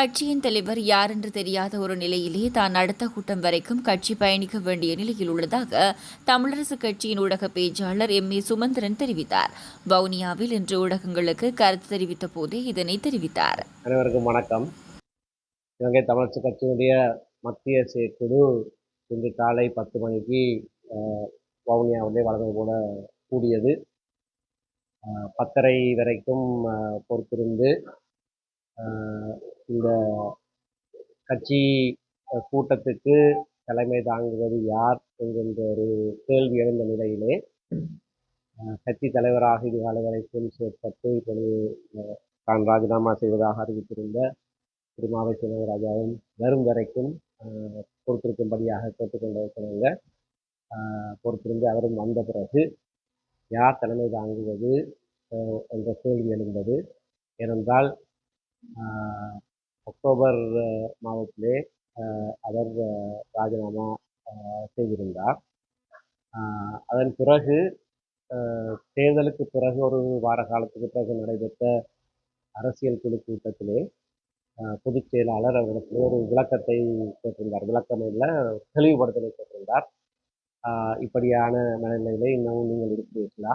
கட்சியின் தலைவர் யார் என்று தெரியாத ஒரு நிலையிலே தான் அடுத்த கூட்டம் வரைக்கும் கட்சி பயணிக்க வேண்டிய நிலையில் உள்ளதாக தமிழரசு கட்சியின் ஊடக பேச்சாளர் எம் ஏ சுமந்திரன் தெரிவித்தார். வவுனியாவில் இன்று ஊடகங்களுக்கு கருத்து தெரிவித்த போதே இதனை தெரிவித்தார். அனைவருக்கும் வணக்கம். இலங்கை தமிழரசு கட்சியினுடைய மத்திய குழு இன்று காலை பத்து மணிக்கு வவுனியாவிலே வழக்கம் போல கூடியது. பத்தரை வரைக்கும் பொறுத்திருந்து இந்த கட்சி கூட்டத்துக்கு தலைமை தாங்குவது யார் என்கின்ற ஒரு கேள்வி எழுந்த நிலையிலே கட்சி தலைவராக இதுகால வரைக்கும் செயற்பட்டு இப்பொழுது தான் ராஜினாமா செய்வதாக அறிவித்திருந்த திருமாவை சிவராஜாவும் வரும் வரைக்கும் பொறுத்திருக்கும்படியாக கேட்டுக்கொண்டிருக்கிறாங்க. பொறுத்திருந்து அவரும் வந்த பிறகு யார் தலைமை தாங்குவது என்ற கேள்வி எழுந்தது. ஏனென்றால் அக்டோபர் மாதத்திலே அஹ், அவர் ராஜினாமா செய்திருந்தார். அதன் பிறகு தேர்தலுக்கு பிறகு ஒரு வார காலத்துக்கு பிறகு நடைபெற்ற அரசியல் குழு கூட்டத்திலே பொதுச் செயலாளர் அவரிடத்தில் ஒரு விளக்கத்தை கேட்டிருந்தார். விளக்கம் இல்லை தெளிவுபடுத்தலை கேட்டிருந்தார். இப்படியான மனநிலையிலே இன்னமும் நீங்கள் இருக்கிறீர்களா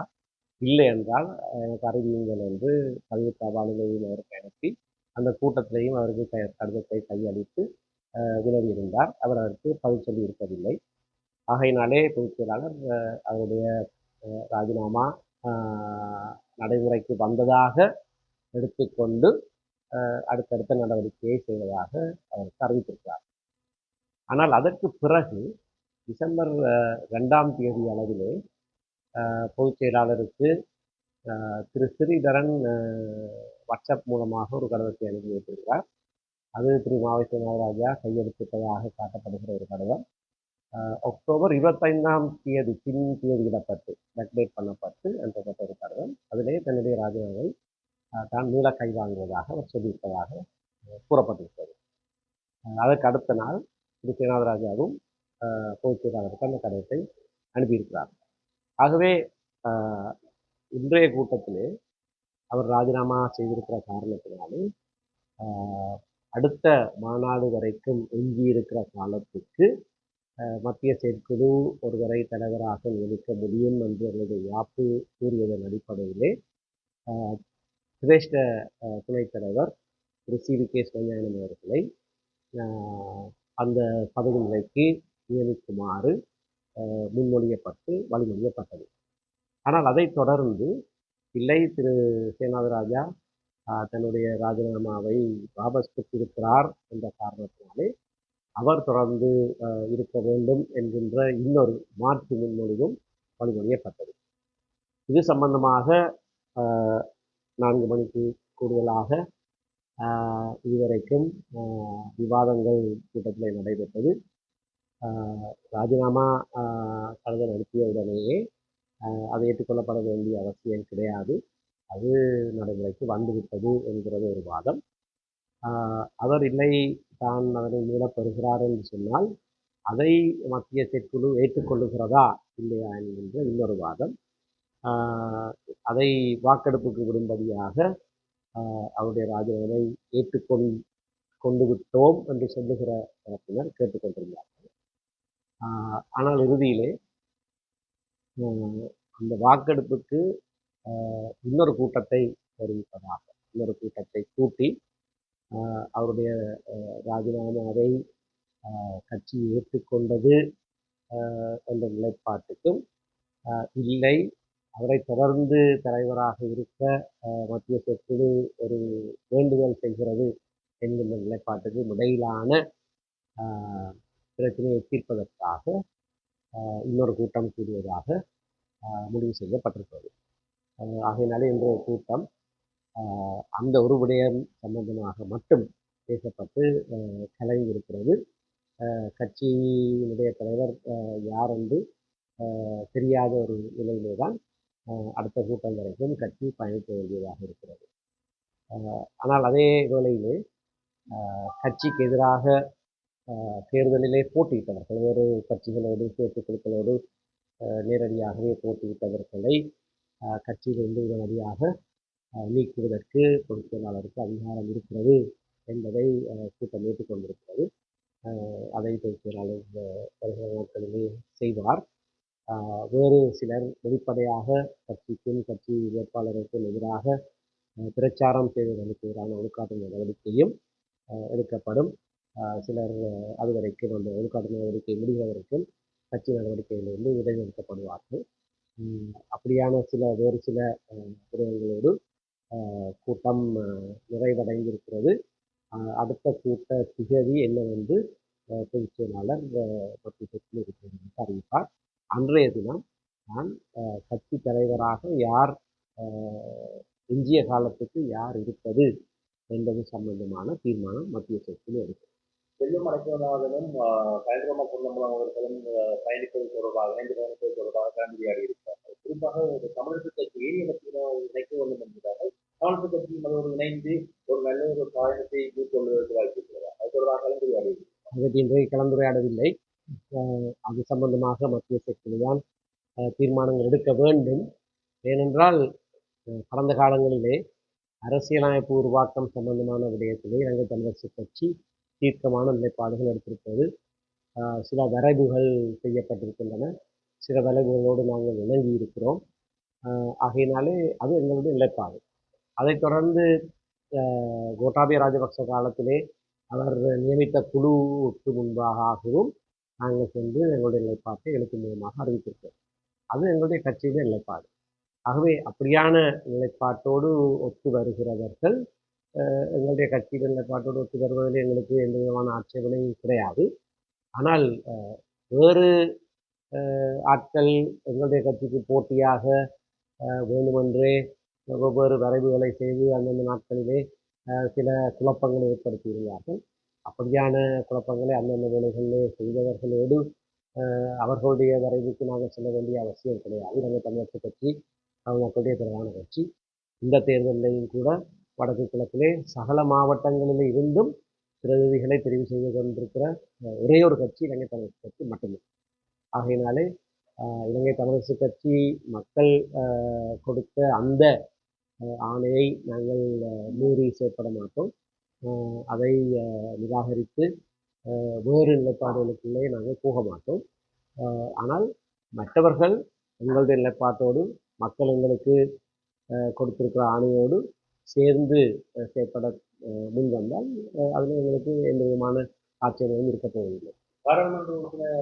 இல்லை என்றால் எனக்கு அறிவியுங்கள் என்று பதிவு தபாலிலையும் அவருக்கு அனுப்பி அந்த கூட்டத்திலையும் அவருக்கு க- கடிதத்தை கையளித்து வினவியிருந்தார் அவர் அதற்கு பதில் சொல்லி இருப்பதில்லை ஆகையினாலே பொதுச் செயலாளர் அவருடைய ராஜினாமா நடைமுறைக்கு வந்ததாக எடுத்துக்கொண்டு அடுத்தடுத்த நடவடிக்கையை செய்வதாக அவருக்கு அறிவித்திருக்கிறார் ஆனால் அதற்கு பிறகு டிசம்பர் ரெண்டாம் தேதி அளவிலே பொதுச் செயலாளருக்கு திரு. ஸ்ரீதரன் வாட்ஸ்அப் மூலமாக ஒரு கடிதத்தை அனுப்பி வைத்திருக்கிறார். அது திரு மாவட்ட நாகராஜா கையெழுத்திட்டதாக காட்டப்படுகிற ஒரு கடிதம். அக்டோபர் இருபத்தைந்தாம் தேதி பின் தேதியிடப்பட்டு டெக்டேட் பண்ணப்பட்டு அனுப்பப்பட்ட ஒரு கடிதம். அதிலே தன்னுடைய ராஜினாமை தான் மீள கைவாங்குவதாக அவர் சொல்லியிருப்பதாக கூறப்பட்டிருக்கிறது. அதற்கு அடுத்த நாள் திரு சேனாதராஜாவும் அஹ், பொதுச் செயலாளருக்கு அந்த கடிதத்தை அனுப்பியிருக்கிறார். ஆகவே இன்றைய கூட்டத்திலே அவர் ராஜினாமா செய்திருக்கிற காரணத்தினாலே அடுத்த மாநாடு வரைக்கும் எஞ்சியிருக்கிற காலத்துக்கு மத்திய செயற்குழு ஒருவரை தலைவராக நியமிக்க முடியும் என்று அவருடைய யாப்பு கூறியதன் அடிப்படையிலே சிரேஷ்ட துணைத் தலைவர் Thiru C V K Sivagnanam அவர்களை அந்த பதவி நிலைக்கு நியமிக்குமாறு முன்மொழியப்பட்டு வழிமொழியப்பட்டது. ஆனால் அதைத் தொடர்ந்து இல்லை திரு. சேனாதராஜா. தன்னுடைய ராஜினாமாவை வாபஸ் பெற்றிருக்கிறார் என்ற காரணத்தினாலே அவர் தொடர்ந்து இருக்க வேண்டும் என்கின்ற இன்னொரு மாற்று முன்மொழிவும் வழிமொழியப்பட்டது இது சம்பந்தமாக நான்கு மணிக்கு கூடுதலாக இதுவரைக்கும் விவாதங்கள் கூட்டத்தில் நடைபெற்றது. ராஜினாமா கடிதம் அனுப்பிய உடனேயே அது ஏற்றுக்கொள்ளப்பட வேண்டிய அவசியம் கிடையாது. அது நடைமுறைக்கு வந்துவிட்டது என்கிறது ஒரு வாதம். அவர் இல்லை தான் அதனை மீளப் பெறுகிறார் என்று சொன்னால் அதை மத்திய செயற்குழு ஏற்றுக்கொள்ளுகிறதா இல்லையா என்கின்ற இன்னொரு வாதம். ஆஹ், அதை வாக்கெடுப்புக்கு விடும்படியாக ஆஹ், அவருடைய ராஜினாமை ஏற்றுக்கொள் கொண்டு விட்டோம் என்று சொல்லுகிற தரப்பினர் கேட்டுக்கொண்டிருந்தார்கள். ஆனால் இறுதியிலே அந்த வாக்கெடுப்புக்கு இன்னொரு கூட்டத்தை தெரிவிப்பதாக. இன்னொரு கூட்டத்தை கூட்டி அவருடைய ராஜினாமாவை கட்சி ஏற்றுக்கொண்டது என்ற நிலைப்பாட்டுக்கும் இல்லை அவரை தொடர்ந்து தலைவராக இருக்க மத்திய செயற்குழு ஒரு வேண்டுகோள் செய்கிறது என்கின்ற நிலைப்பாட்டுக்கும் இடையிலான பிரச்சனையை தீர்ப்பதற்காக இன்னொரு கூட்டம் கூடியதாக முடிவு செய்யப்பட்டிருக்கிறது. ஆகையினாலே இன்றைய கூட்டம் ஆஹ், அந்த ஒரு விடயம் சம்பந்தமாக மட்டும் பேசப்பட்டு ஆஹ், இருக்கிறது கட்சியினுடைய தலைவர் யார் என்று தெரியாத ஒரு நிலையிலே தான் அடுத்த கூட்டம் வரைக்கும் கட்சி பயணிக்க வேண்டியதாக இருக்கிறது. ஆஹ், ஆனால் அதே வேளையிலே ஆஹ், கட்சிக்கு எதிராக தேர்தலிலே போட்டியிட்டவர்கள் வேறு கட்சிகளோடு சேர்த்து குழுக்களோடு நேரடியாகவே போட்டியிட்டவர்களை கட்சியிலிருந்து உடனடியாக நீக்குவதற்கு பொதுச்செயலாளருக்கு அதிகாரம் இருக்கிறது என்பதை கூட்டம் ஏற்றுக்கொண்டிருக்கிறது. அதை பொதுச்செயலாளர் வருகிற நாட்களிலே செய்வார். வேறு சிலர் வெளிப்படையாக கட்சிக்கும் கட்சி வேட்பாளருக்கும் எதிராக பிரச்சாரம் செய்வதற்கு எதிரான ஒழுக்காட்டு நடவடிக்கையும் எடுக்கப்படும். சிலர் அஹ், அதுவரைக்கும் அந்த ஒழுக்காட்டு நடவடிக்கை முடிகிற வரைக்கும் கட்சி நடவடிக்கையிலிருந்து இடைநிறுத்தப்படுவார்கள் நிறுத்தப்படுவார்கள் அப்படியான சில வேறு சில அஹ், விடயங்களோடு கூட்டம் நிறைவடைந்திருக்கிறது. அடுத்த கூட்ட திகதி என்னவென்று வந்து பொதுச் செயலாளர் அஹ், மற்றும் இருக்கிறது அறிவிப்பார். அன்றைய தினம் நான் கட்சி தலைவராக யார் எஞ்சிய காலத்துக்கு யார் இருப்பது என்பது சம்பந்தமான தீர்மானம் மத்திய சொத்தில் எடுக்கும். செல்லும் அடைக்கலநாதனும் பயங்கரமா பொன்னம்பலம் அவர்களும் பயணிப்பது தொடர்பாக இணைந்து பயணிப்பது தொடர்பாக கலந்துரையாடி இருக்கிறார்கள் குறிப்பாக ஒரு தமிழக கட்சியை எனக்கு இணைக்க வேண்டும் என்கிறார்கள் தமிழக கட்சியும் அதோடு இணைந்து ஒரு நல்ல ஒரு பயணத்தை மேற்கொள்வதற்கு வாய்ப்பு இருக்கிறதா. அது தொடர்பாக கலந்துரையாடி இருக்கிறார். அதற்கு இன்றைக்கு கலந்துரையாடவில்லை. அஹ், அது சம்பந்தமாக மத்திய சக்தியில்தான் தீர்மானங்கள் எடுக்க வேண்டும். ஏனென்றால் கடந்த காலங்களிலே அரசியலமைப்பு உருவாக்கம் சம்பந்தமான விடயத்திலே இலங்கை தமிழரசு கட்சி தீர்க்கமான நிலைப்பாடுகள் எடுத்திருப்பது சில வரைவுகள் செய்யப்பட்டிருக்கின்றன. சில வரைவுகளோடு நாங்கள் இணங்கி இருக்கிறோம். ஆகையினாலே அது எங்களுடைய நிலைப்பாடு. அதைத் தொடர்ந்து அஹ், கோட்டாபய ராஜபக்ச காலத்திலே அவர் நியமித்த குழுவுக்கு முன்பாகவும் நாங்கள் சென்று எங்களுடைய நிலைப்பாட்டை எழுத்து மூலமாக அறிவித்திருக்கிறோம். அது எங்களுடைய கட்சியுடைய நிலைப்பாடு. ஆகவே அப்படியான நிலைப்பாட்டோடு ஒத்து வருகிறவர்கள் எங்களுடைய கட்சியின் நிலைப்பாட்டோடு ஒத்து வருவதில் எங்களுக்கு எந்த விதமான ஆட்சேபனையும் கிடையாது. ஆனால் வேறு ஆட்கள் எங்களுடைய கட்சிக்கு போட்டியாக வேண்டுமென்றே வெவ்வேறு வரைவுகளை செய்து அந்தந்த நாட்களிலே சில குழப்பங்களை ஏற்படுத்தியிருந்தார்கள். அப்படியான குழப்பங்களை அந்தந்த வேலைகளிலே செய்தவர்களோடு அவர்களுடைய வரைவுக்கு நாங்கள் செல்ல வேண்டிய அவசியம் கிடையாது. நாங்கள் தமிழரசு கட்சி மக்களுடைய பிரதான கட்சி. இந்த தேர்தலிலையும் கூட வடக்கு கிழக்கிலே சகல மாவட்டங்களில் இருந்தும் பிரதிநிதிகளை தெரிவு செய்து கொண்டிருக்கிற ஒரே ஒரு கட்சி இலங்கை தமிழரசு கட்சி மட்டுமே. ஆகையினாலே இலங்கை தமிழரசு கட்சி மக்கள் கொடுத்த அந்த ஆணையை நாங்கள் மீறி செயற்பட மாட்டோம். அதை நிராகரித்து வேறு நிலைப்பாடுகளுக்குள்ளே நாங்கள் போக மாட்டோம். ஆனால் மற்றவர்கள் எங்களுடைய நிலைப்பாட்டோடு மக்கள் எங்களுக்கு அஹ், கொடுத்திருக்கிற ஆணையோடு சேர்ந்து செயற்பட முன் வந்தால் அதில் எங்களுக்கு எந்த விதமான ஆட்சேபனையும் இருக்கப் போவதில்லை. பாராளுமன்ற உறுப்பினர்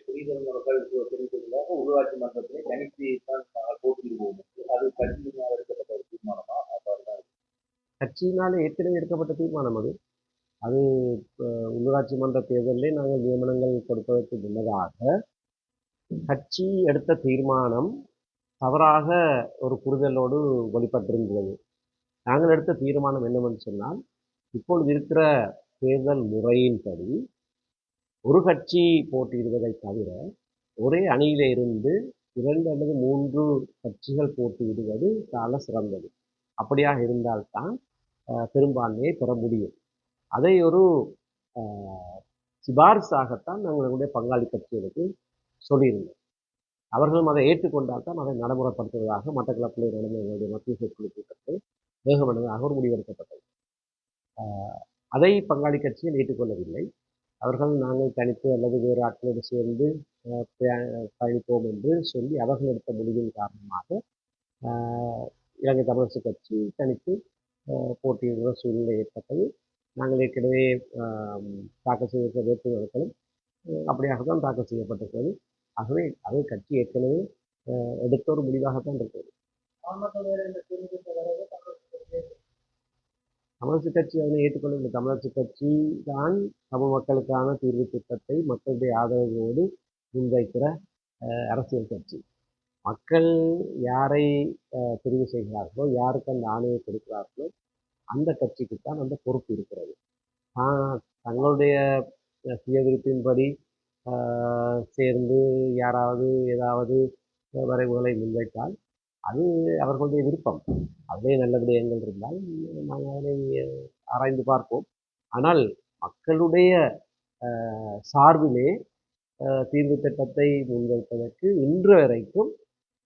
ஸ்ரீதரன் அவர்கள் தெரிவித்ததாக உள்ளாட்சி மன்றத்திலே தனித்து தான் போட்டியிடுவோம் அது கட்சியினால் எடுக்கப்பட்ட ஒரு தீர்மானமா? கட்சியினால் ஏற்கனவே எடுக்கப்பட்ட தீர்மானம் அது. அது அஹ், உள்ளூராட்சி மன்ற தேர்தலிலே நாங்கள் நியமனங்கள் கொடுப்பதற்கு முன்னதாக கட்சி எடுத்த தீர்மானம் தவறாக ஒரு புரிதலோடு வெளிப்பட்டிருந்தது. நாங்கள் எடுத்த தீர்மானம் என்னவென்று சொன்னால் இப்பொழுது இருக்கிற தேர்தல் முறையின்படி ஒரு கட்சி போட்டியிடுவதை தவிர ஒரே அணியில இருந்து இரண்டு அல்லது மூன்று கட்சிகள் போட்டியிடுவது சால சிறந்தது. அப்படியாக இருந்தால்தான் பெரும்பான்மையை பெற முடியும். அதை ஒரு சிபாரிசாகத்தான் நாங்கள் எங்களுடைய பங்காளி கட்சிகளுக்கு சொல்லியிருந்தோம். அவர்களும் அதை ஏற்றுக்கொண்டால் தான் அதை நடைமுறைப்படுத்துவதாக மட்டக்களப்பிலே நடந்த எங்களுடைய மத்திய குழு கூட்டத்தில் வேகமனதாக ஒரு முடிவெடுக்கப்பட்டது. அதை பங்காளி கட்சிகள் ஏற்றுக்கொள்ளவில்லை. அவர்கள் நாங்கள் தனித்து அல்லது வேறு ஆட்களோடு சேர்ந்து பயணிப்போம் என்று சொல்லி அவர்கள் எடுத்த முடிவின் காரணமாக இலங்கை தமிழரசு கட்சி தனித்து அஹ், போட்டியிடுகிற சூழ்நிலை ஏற்பட்டது. நாங்கள் ஏற்கனவே தாக்கல் செய்திருக்கிற வேட்புமனுக்களும் அஹ், அப்படியாக தான் தாக்கல் செய்யப்பட்டிருக்கிறது. ஆகவே அது கட்சி ஏற்கனவே எடுத்த ஒரு முடிவாகத்தான் இருக்கிறது. தமிழரசு கட்சி அதனை ஏற்றுக்கொள்ளவில்லை தமிழரசு கட்சி தான் தமிழ் மக்களுக்கான தீர்வு திட்டத்தை மக்களுடைய ஆதரவோடு முன்வைக்கிற அரசியல் கட்சி. மக்கள் யாரை தெரிவு செய்கிறார்களோ யாருக்கு அந்த ஆணையை கொடுக்கிறார்களோ அந்த கட்சிக்கு தான் அந்த பொறுப்பு இருக்கிறது. தங்களுடைய சுய விருப்பின்படி சேர்ந்து யாராவது ஏதாவது வரைவுகளை முன்வைத்தால் அது அவர்களுடைய விருப்பம். அதிலே நல்ல விடயங்கள் இருந்தால் நாங்கள் அதனை ஆராய்ந்து பார்ப்போம். ஆனால் மக்களுடைய சார்பிலே தீர்வு திட்டத்தை முன்வைப்பதற்கு இன்று வரைக்கும்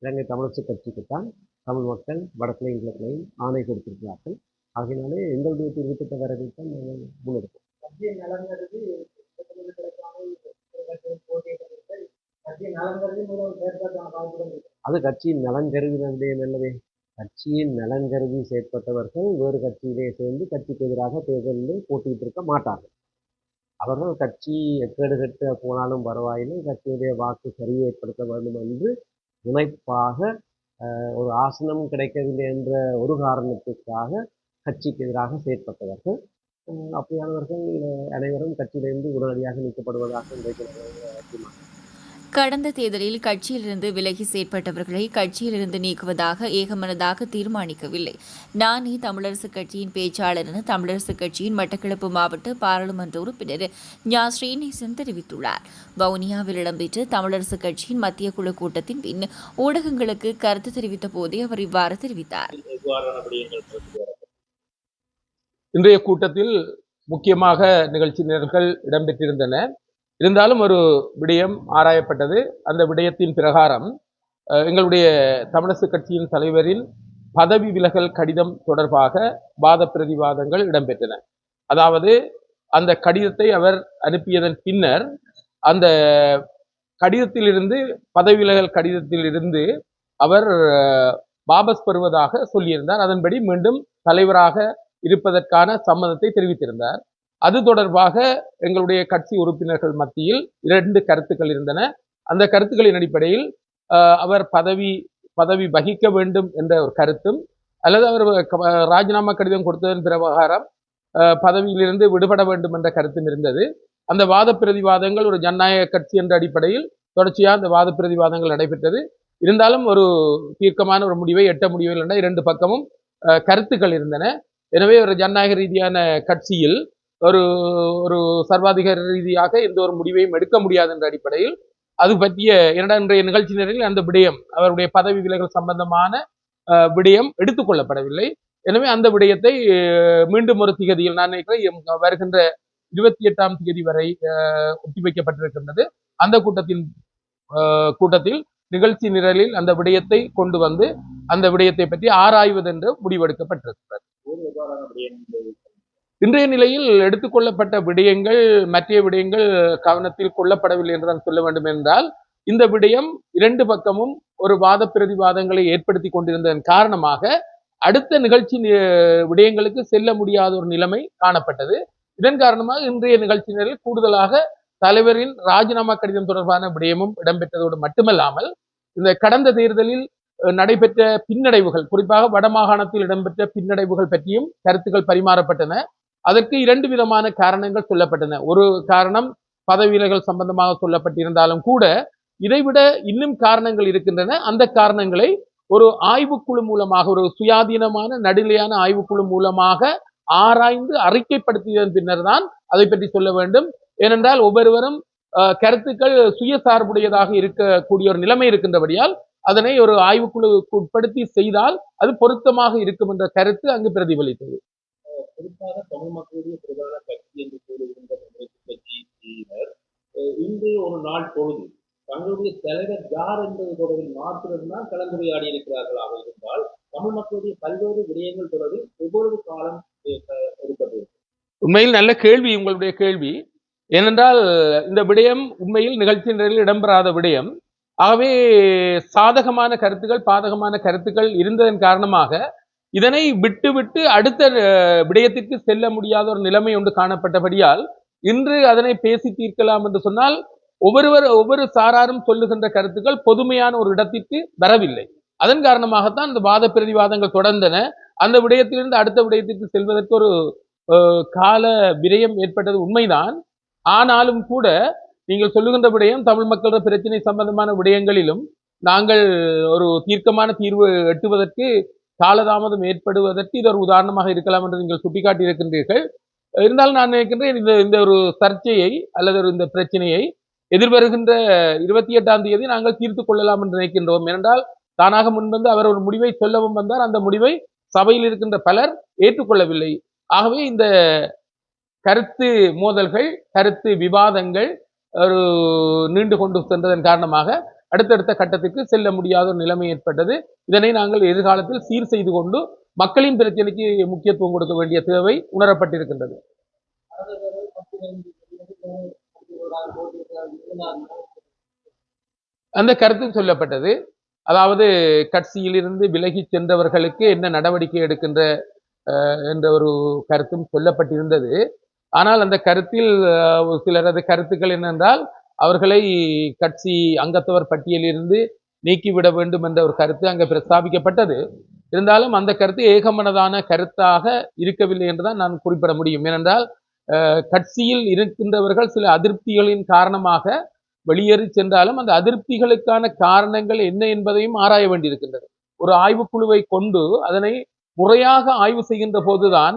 இலங்கை தமிழரசு கட்சிக்குத்தான் தமிழ் மக்கள் வடக்கிலையும் கிழக்கிலையும் ஆணை கொடுத்திருக்கிறார்கள். ஆகையினாலே எங்களுடைய தீர்வு திட்ட வரவில் தான் நாங்கள் முன்னெடுப்போம். அது கட்சியின் நலன் கருதி நல்லதே. கட்சியின் நலன் கருதி செயற்பட்டவர்கள் வேறு கட்சியிலே சேர்ந்து கட்சிக்கு எதிராக தேர்தலில் போட்டியிட்டிருக்க மாட்டார்கள். அவர்கள் கட்சி எக்கேடு கெட்டு போனாலும் பரவாயில்லை கட்சியுடைய வாக்கு சரியை ஏற்படுத்த வேண்டும் என்று முனைப்பாக அஹ், ஒரு ஆசனம் கிடைக்கவில்லை என்ற ஒரு காரணத்துக்காக கட்சிக்கு எதிராக செயற்பட்டவர்கள். அப்படியானவர்கள் அனைவரும் கட்சியிலிருந்து உடனடியாக நீக்கப்படுவதாக நினைக்கிறார்கள் கடந்த தேர்தலில் கட்சியிலிருந்து விலகி செயற்பட்டவர்களை கட்சியிலிருந்து நீக்குவதாக ஏகமனதாக தீர்மானிக்கவில்லை. நானே தமிழரசுக் கட்சியின் பேச்சாளர் என தமிழரசுக் கட்சியின் மட்டக்களப்பு மாவட்ட பாராளுமன்ற உறுப்பினர் ஞா. ஸ்ரீநேசன் தெரிவித்துள்ளார். வவுனியாவில் இடம்பெற்ற தமிழரசுக் கட்சியின் மத்திய குழு கூட்டத்தின் பின் ஊடகங்களுக்கு கருத்து தெரிவித்த போதே அவர் இவ்வாறு தெரிவித்தார். இன்றைய கூட்டத்தில் முக்கியமாக நிகழ்ச்சி நிரல்கள் இடம்பெற்றிருந்தன இருந்தாலும் ஒரு விடயம் ஆராயப்பட்டது. அந்த விடயத்தின் பிரகாரம் எங்களுடைய தமிழரசு கட்சியின் தலைவரின் பதவி விலகல் கடிதம் தொடர்பாக வாத பிரதிவாதங்கள் இடம்பெற்றன. அதாவது அந்த கடிதத்தை அவர் அனுப்பியதன் பின்னர் அந்த கடிதத்திலிருந்து பதவி விலகல் கடிதத்திலிருந்து அவர் வாபஸ் பெறுவதாக சொல்லியிருந்தார். அதன்படி மீண்டும் தலைவராக இருப்பதற்கான சம்மதத்தை தெரிவித்திருந்தார். அது தொடர்பாக எங்களுடைய கட்சி உறுப்பினர்கள் மத்தியில் இரண்டு கருத்துக்கள் இருந்தன. அந்த கருத்துக்களின் அடிப்படையில் அவர் பதவி பதவி வகிக்க வேண்டும் என்ற ஒரு கருத்தும் அல்லது அவர் ராஜினாமா கடிதம் கொடுத்ததன் பிரகாரம் பதவியிலிருந்து விடுபட வேண்டும் என்ற கருத்தும் இருந்தது. அந்த வாத பிரதிவாதங்கள் ஒரு ஜனநாயக கட்சி என்ற அடிப்படையில் தொடர்ச்சியாக அந்த வாத பிரதிவாதங்கள் நடைபெற்றது. இருந்தாலும் ஒரு தீர்க்கமான ஒரு முடிவை எட்ட முடியவில்லை இரண்டு பக்கமும் கருத்துக்கள் இருந்தன. எனவே ஒரு ஜனநாயக ரீதியான கட்சியில் ஒரு ஒரு சர்வாதிகார ரீதியாக எந்த ஒரு முடிவையும் எடுக்க முடியாது என்ற அடிப்படையில் அது பற்றிய இரண்டாம் இன்றைய நிகழ்ச்சியினரில் அந்த விடயம் அவருடைய பதவி விலகல் சம்பந்தமான விடயம் எடுத்துக்கொள்ளப்படவில்லை. எனவே அந்த விடயத்தை மீண்டும் ஒரு திகதியில் நான் நினைக்கிறேன் வருகின்ற இருபத்தி எட்டாம் தேதி வரை அஹ், ஒத்திவைக்கப்பட்டிருக்கின்றது. அந்த கூட்டத்தின் கூட்டத்தில் நிகழ்ச்சி நிரலில் அந்த விடயத்தை கொண்டு வந்து அந்த விடயத்தை பற்றி ஆராய்வதென்று முடிவெடுக்கப்பட்டிருக்கிறது. இன்றைய நிலையில் எடுத்துக்கொள்ளப்பட்ட விடயங்கள் மற்ற விடயங்கள் கவனத்தில் கொள்ளப்படவில்லை என்றுதான் சொல்ல வேண்டும் என்றால் இந்த விடயம் இரண்டு பக்கமும் ஒரு வாத பிரதிவாதங்களை ஏற்படுத்தி கொண்டிருந்ததன் காரணமாக அடுத்த நிகழ்ச்சி விடயங்களுக்கு செல்ல முடியாத ஒரு நிலைமை காணப்பட்டது. இதன் காரணமாக இன்றைய நிகழ்ச்சியினரில் கூடுதலாக தலைவரின் ராஜினாமா கடிதம் தொடர்பான விடயமும் இடம்பெற்றதோடு மட்டுமல்லாமல் இந்த கடந்த தேர்தலில் நடைபெற்ற பின்னடைவுகள் குறிப்பாக வடமாகாணத்தில் இடம்பெற்ற பின்னடைவுகள் பற்றியும் கருத்துக்கள் பரிமாறப்பட்டன. அதற்கு இரண்டு விதமான காரணங்கள் சொல்லப்பட்டன. ஒரு காரணம் பதவி சம்பந்தமாக சொல்லப்பட்டிருந்தாலும் கூட இதைவிட இன்னும் காரணங்கள் இருக்கின்றன. அந்த காரணங்களை ஒரு ஆய்வுக்குழு மூலமாக ஒரு சுயாதீனமான நடுநிலையான ஆய்வுக்குழு மூலமாக ஆராய்ந்து அறிக்கைப்படுத்தியதன் பின்னர் தான் அதை பற்றி சொல்ல வேண்டும். ஏனென்றால் ஒவ்வொருவரும் கருத்துக்கள் சுயசார்புடையதாக இருக்கக்கூடிய ஒரு நிலைமை இருக்கின்றபடியால் அதனை ஒரு ஆய்வுக்குழுவுக்கு உட்படுத்தி செய்தால் அது பொருத்தமாக இருக்கும் என்ற கருத்து அங்கு பிரதிபலித்தது. குறிப்பாக தமிழ் மக்களுடைய பிரதான கட்சி என்று கூறுகின்ற தமிழக கட்சியினர் இன்று ஒரு நாள் பொழுது தங்களுடைய தலைவர் யார் என்பது தொடர்பில் மாத்திரம்தான் கலந்துரையாடி இருக்கிறார்களாக இருந்தால் தமிழ் மக்களுடைய பல்வேறு விடயங்கள் தொடர்பில் ஒவ்வொரு காலம் அஹ், உண்மையில் நல்ல கேள்வி உங்களுடைய கேள்வி. ஏனென்றால் இந்த விடயம் உண்மையில் நிகழ்ச்சி நிலையில் இடம்பெறாத விடயம். ஆகவே சாதகமான கருத்துக்கள் பாதகமான கருத்துக்கள் இருந்ததன் காரணமாக இதனை விட்டுவிட்டு அடுத்த விடயத்திற்கு செல்ல முடியாத ஒரு நிலைமை ஒன்று காணப்பட்டபடியால் இன்று அதனை பேசி தீர்க்கலாம் என்று சொன்னால் ஒவ்வொருவர் ஒவ்வொரு சாராரும் சொல்லுகின்ற கருத்துக்கள் பொதுமையான ஒரு இடத்திற்கு வரவில்லை. அதன் காரணமாகத்தான் இந்த வாத பிரதிவாதங்கள் தொடர்ந்தன. அந்த விடயத்திலிருந்து அடுத்த விடயத்திற்கு செல்வதற்கு ஒரு கால விரயம் ஏற்பட்டது உண்மைதான். ஆனாலும் கூட நீங்கள் சொல்லுகின்ற விடயம் தமிழ் மக்களோட பிரச்சனை சம்பந்தமான விடயங்களிலும் நாங்கள் ஒரு தீர்க்கமான தீர்வு எட்டுவதற்கு காலதாமதம் ஏற்படுவதற்கு இது ஒரு உதாரணமாக இருக்கலாம் என்று நீங்கள் சுட்டிக்காட்டி இருக்கின்றீர்கள் இருந்தாலும் நான் நினைக்கின்றேன் இந்த இந்த ஒரு சர்ச்சையை அல்லது ஒரு இந்த பிரச்சனையை எதிர்வருகின்ற இருபத்தி எட்டாம் தேதி நாங்கள் தீர்த்து கொள்ளலாம் என்று நினைக்கின்றோம். ஏனென்றால் தானாக முன்வந்து அவர் ஒரு முடிவை சொல்லவும் வந்தார். அந்த முடிவை சபையில் இருக்கின்ற பலர் ஏற்றுக்கொள்ளவில்லை. ஆகவே இந்த கருத்து மோதல்கள் கருத்து விவாதங்கள் ஒரு நீண்டு கொண்டு சென்றதன் காரணமாக அடுத்தடுத்த கட்டத்துக்கு செல்ல முடியாத ஒரு நிலைமை ஏற்பட்டது. இதனை நாங்கள் எதிர்காலத்தில் சீர் செய்து கொண்டு மக்களின் பிரச்சனைக்கு முக்கியத்துவம் கொடுக்க வேண்டிய தேவை உணரப்பட்டிருக்கின்றது. அந்த கருத்தும் சொல்லப்பட்டது. அதாவது கட்சியிலிருந்து விலகி சென்றவர்களுக்கு என்ன நடவடிக்கை எடுக்கின்ற அஹ், என்ற ஒரு கருத்தும் சொல்லப்பட்டிருந்தது. ஆனால் அந்த கருத்தில் சிலரது கருத்துக்கள் என்னென்றால் அவர்களை கட்சி அங்கத்தவர் பட்டியலிருந்து நீக்கிவிட வேண்டும் என்ற ஒரு கருத்து அங்கே பிரஸ்தாபிக்கப்பட்டது. இருந்தாலும் அந்த கருத்து ஏகமனதான கருத்தாக இருக்கவில்லை என்றுதான் நான் குறிப்பிட முடியும். ஏனென்றால் கட்சியில் இருக்கின்றவர்கள் சில அதிருப்திகளின் காரணமாக வெளியேறி சென்றாலும் அந்த அதிருப்திகளுக்கான காரணங்கள் என்ன என்பதையும் ஆராய வேண்டியிருக்கின்றது. ஒரு ஆய்வுக்குழுவை கொண்டு அதனை முறையாக ஆய்வு செய்கின்ற போதுதான்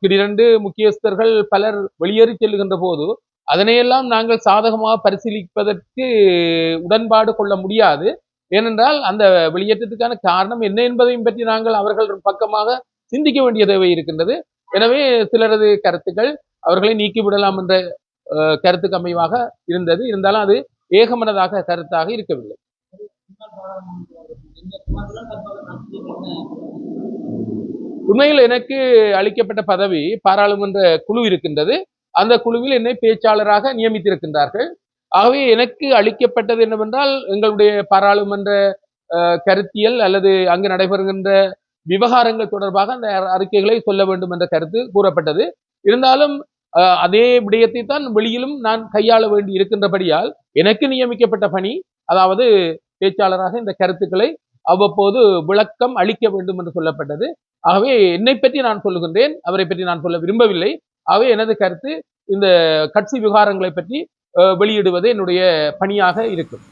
திடீரென்று முக்கியஸ்தர்கள் பலர் வெளியேறி செல்லுகின்ற போது அதனையெல்லாம் நாங்கள் சாதகமாக பரிசீலிப்பதற்கு உடன்பாடு கொள்ள முடியாது. ஏனென்றால் அந்த வெளியேற்றத்துக்கான காரணம் என்ன என்பதையும் பற்றி நாங்கள் அவர்கள் பக்கமாக சிந்திக்க வேண்டிய தேவை இருக்கின்றது. எனவே சிலரது கருத்துக்கள் அவர்களை நீக்கிவிடலாம் என்ற அஹ், கருத்துக்கு அமைவாக இருந்தது. இருந்தாலும் அது ஏகமனதாக கருத்தாக இருக்கவில்லை. உண்மையில் எனக்கு அளிக்கப்பட்ட பதவி பாராளுமன்ற குழு இருக்கின்றது. அந்த குழுவில் என்னை பேச்சாளராக நியமித்திருக்கின்றார்கள். ஆகவே எனக்கு அளிக்கப்பட்டது என்னவென்றால் எங்களுடைய பாராளுமன்ற அஹ், கருத்தியல் அல்லது அங்கு நடைபெறுகின்ற விவகாரங்கள் தொடர்பாக அந்த அறிக்கைகளை சொல்ல வேண்டும் என்ற கருத்து கூறப்பட்டது. இருந்தாலும் அதே விடயத்தை தான் வெளியிலும் நான் கையாள வேண்டி இருக்கின்றபடியால் எனக்கு நியமிக்கப்பட்ட பணி அதாவது பேச்சாளராக இந்த கருத்துக்களை அவ்வப்போது விளக்கம் அளிக்க வேண்டும் என்று சொல்லப்பட்டது. ஆகவே என்னை பற்றி நான் சொல்லுகின்றேன் அவரை பற்றி நான் சொல்ல விரும்பவில்லை. ஆகவே எனது கருத்து இந்த கட்சி விவகாரங்களை பற்றி வெளியிடுவது என்னுடைய பணியாக இருக்கும்.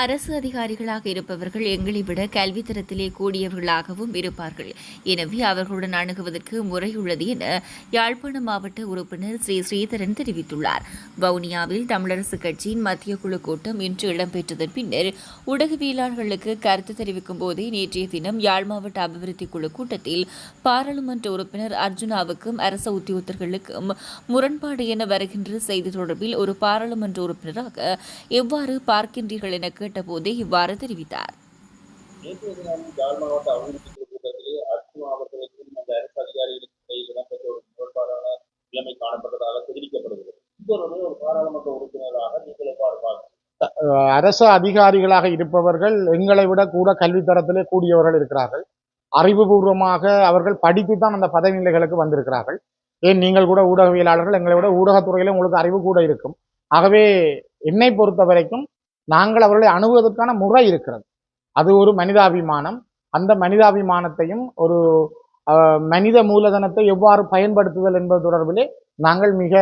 அரசு அதிகாரிகளாக இருப்பவர்கள் எங்களை விட கல்வித்தரத்திலே கூடியவர்களாகவும் இருப்பார்கள். எனவே அவர்களுடன் அணுகுவதற்கு முறையுள்ளது என யாழ்ப்பாண மாவட்ட உறுப்பினர் ஸ்ரீ ஸ்ரீதரன் தெரிவித்துள்ளார். வவுனியாவில் தமிழரசு கட்சியின் மத்திய குழு கூட்டம் இன்று இடம்பெற்றதன் பின்னர் ஊடகவியலாளர்களுக்கு கருத்து தெரிவிக்கும் போதே நேற்றைய தினம் யாழ் மாவட்ட அபிவிருத்தி குழு கூட்டத்தில் பாராளுமன்ற உறுப்பினர் அர்ஜுனாவுக்கும் அரச உத்தியோகத்தர்களுக்கும் முரண்பாடு என வருகின்ற செய்தி தொடர்பில் ஒரு பாராளுமன்ற உறுப்பினராக எவ்வாறு பார்க்கின்றீர்கள் என கேட்டபோதே இவ்வாறு தெரிவித்தார். தினம் யாழ் மாவட்ட அபிவிருத்தி குழு கூட்டத்திலே அந்த அரசு இடம்பெற்ற ஒரு முரண்பாடான நிலைமை காணப்பட்டதாக தெரிவிக்கப்படுகிறது ஒரு பாராளுமன்ற உறுப்பினராக நீங்கள் எவ்வாறு பார்க்கிறீர்கள் அரசு அதிகாரிகளாக இருப்பவர்கள் எங்களை விட கூட கல்வித்தரத்திலே கூடியவர்கள் இருக்கிறார்கள். அறிவுபூர்வமாக அவர்கள் படித்து தான் அந்த பதவி நிலைகளுக்கு வந்திருக்கிறார்கள். ஏன் நீங்கள் கூட ஊடகவியலாளர்கள் எங்களை விட ஊடகத்துறையில உங்களுக்கு அறிவு கூட இருக்கும். ஆகவே என்னை பொறுத்த வரைக்கும் நாங்கள் அவர்களை அணுகுவதற்கான முறை இருக்கிறது. அது ஒரு மனிதாபிமானம். அந்த மனிதாபிமானத்தையும் ஒரு மனித மூலதனத்தை எவ்வாறு பயன்படுத்துதல் என்பது தொடர்பிலே நாங்கள் மிக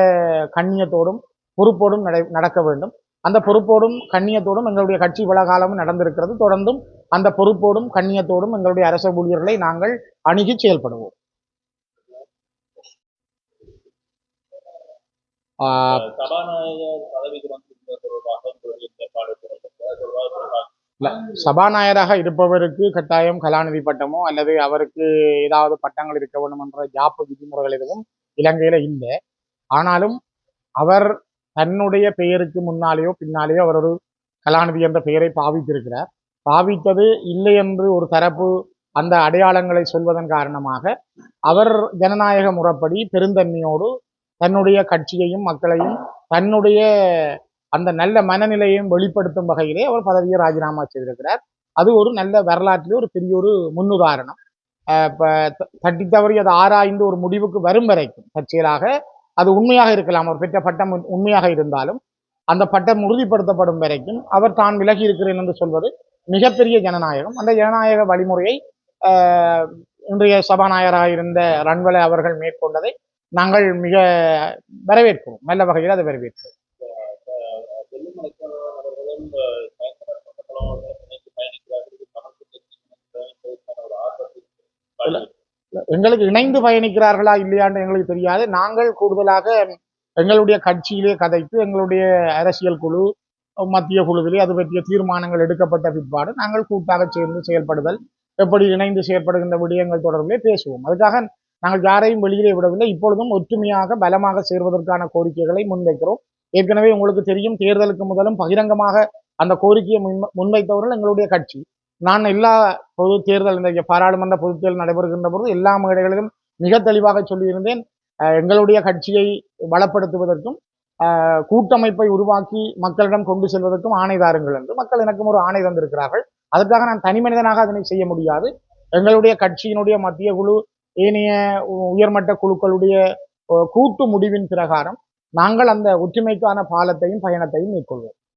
கண்ணியத்தோடும் பொறுப்போடும் நடை நடக்க வேண்டும். அந்த பொறுப்போடும் கண்ணியத்தோடும் எங்களுடைய கட்சி பலகாலமும் நடந்திருக்கிறது. தொடர்ந்தும் அந்த பொறுப்போடும் கண்ணியத்தோடும் எங்களுடைய அரச ஊழியர்களை நாங்கள் அணுகி செயல்படுவோம். ஆஹ் சபாநாயகர் பதவிக்கு வந்திருப்பது தொடர்பாக உங்களுடைய நிலைப்பாடு கூறப்பட்டது. அது தொடர்பாக சபாநாயகராக இருப்பவருக்கு கட்டாயம் கலாநிதி பட்டமோ அல்லது அவருக்கு ஏதாவது பட்டங்கள் இருக்க வேண்டும் என்ற ஜாப்பு விதிமுறைகள் எதுவும் இலங்கையில இல்லை. ஆனாலும் அவர் தன்னுடைய பெயருக்கு முன்னாலேயோ பின்னாலேயோ அவர் ஒரு கலாநிதி என்ற பெயரை பாவித்திருக்கிறார். பாவித்தது இல்லை என்று ஒரு தரப்பு அந்த அடையாளங்களை சொல்வதன் காரணமாக அவர் ஜனநாயக முறைப்படி பெருந்தன்மையோடு தன்னுடைய கட்சியையும் மக்களையும் தன்னுடைய அந்த நல்ல மனநிலையையும் வெளிப்படுத்தும் வகையிலே அவர் பதவியை ராஜினாமா செய்திருக்கிறார். அது ஒரு நல்ல வரலாற்றிலே ஒரு பெரிய ஒரு முன்னுதாரணம். இப்போ த- தட்டி தவறி அது ஆராய்ந்து ஒரு முடிவுக்கு வரும் வரைக்கும் தற்செயலாக அது உண்மையாக இருக்கலாம். அவர் பெற்ற பட்டம் உண்மையாக இருந்தாலும் அந்த பட்டம் உறுதிப்படுத்தப்படும் வரைக்கும் அவர் தான் விலகி இருக்கிறேன் என்று சொல்வது மிகப்பெரிய ஜனநாயகம். அந்த ஜனநாயக வழிமுறையை ஆஹ், இன்றைய சபாநாயகராக இருந்த ரன்வலை அவர்கள் மேற்கொண்டதை நாங்கள் மிக வரவேற்கிறோம் நல்ல வகையில் அதை வரவேற்கிறோம் செல்லும் அவர்களும் பயன்படுத்தப்பட்டவர்களும் இணைந்து பயணிக்கிறார்கள் இது தமிழ் கட்சியின் ஒரு ஆர்வத்தை எங்களுக்கு இணைந்து பயணிக்கிறார்களா இல்லையான்னு எங்களுக்கு தெரியாது. நாங்கள் கூடுதலாக எங்களுடைய கட்சியிலே கதைத்து எங்களுடைய அரசியல் குழு மத்திய குழுவிலே அது பற்றிய தீர்மானங்கள் எடுக்கப்பட்ட பிற்பாடு நாங்கள் கூட்டாக சேர்ந்து செயல்படுதல் எப்படி இணைந்து செயற்படுகின்ற விடயங்கள் தொடர்பிலே பேசுவோம். அதுக்காக நாங்கள் யாரையும் வெளியிலே விடவில்லை. இப்பொழுதும் ஒற்றுமையாக பலமாக சேர்வதற்கான கோரிக்கைகளை முன்வைக்கிறோம். ஏற்கனவே உங்களுக்கு தெரியும் தேர்தலுக்கு முதலும் பகிரங்கமாக அந்த கோரிக்கையை முன்ம- முன்வைத்தவர்கள் எங்களுடைய கட்சி. நான் எல்லா பொது தேர்தல் இந்த பாராளுமன்ற பொதுத் தேர்தல் நடைபெறுகின்ற பொழுது எல்லா மேடைகளிலும் மிக தெளிவாக சொல்லியிருந்தேன். எங்களுடைய கட்சியை பலப்படுத்துவதற்கும் கூட்டமைப்பை உருவாக்கி மக்களிடம் கொண்டு செல்வதற்கும் ஆணை தாருங்கள் என்று மக்கள் எனக்கும் ஒரு ஆணை தந்திருக்கிறார்கள். அதற்காக நான் தனி மனிதனாக அதனை செய்ய முடியாது. எங்களுடைய கட்சியினுடைய மத்திய குழு ஏனைய உயர்மட்ட குழுக்களுடைய கூட்டு முடிவின் பிரகாரம் நாங்கள் அந்த ஒற்றுமைக்கான பாலத்தையும் பயணத்தையும் மேற்கொள்வோம்.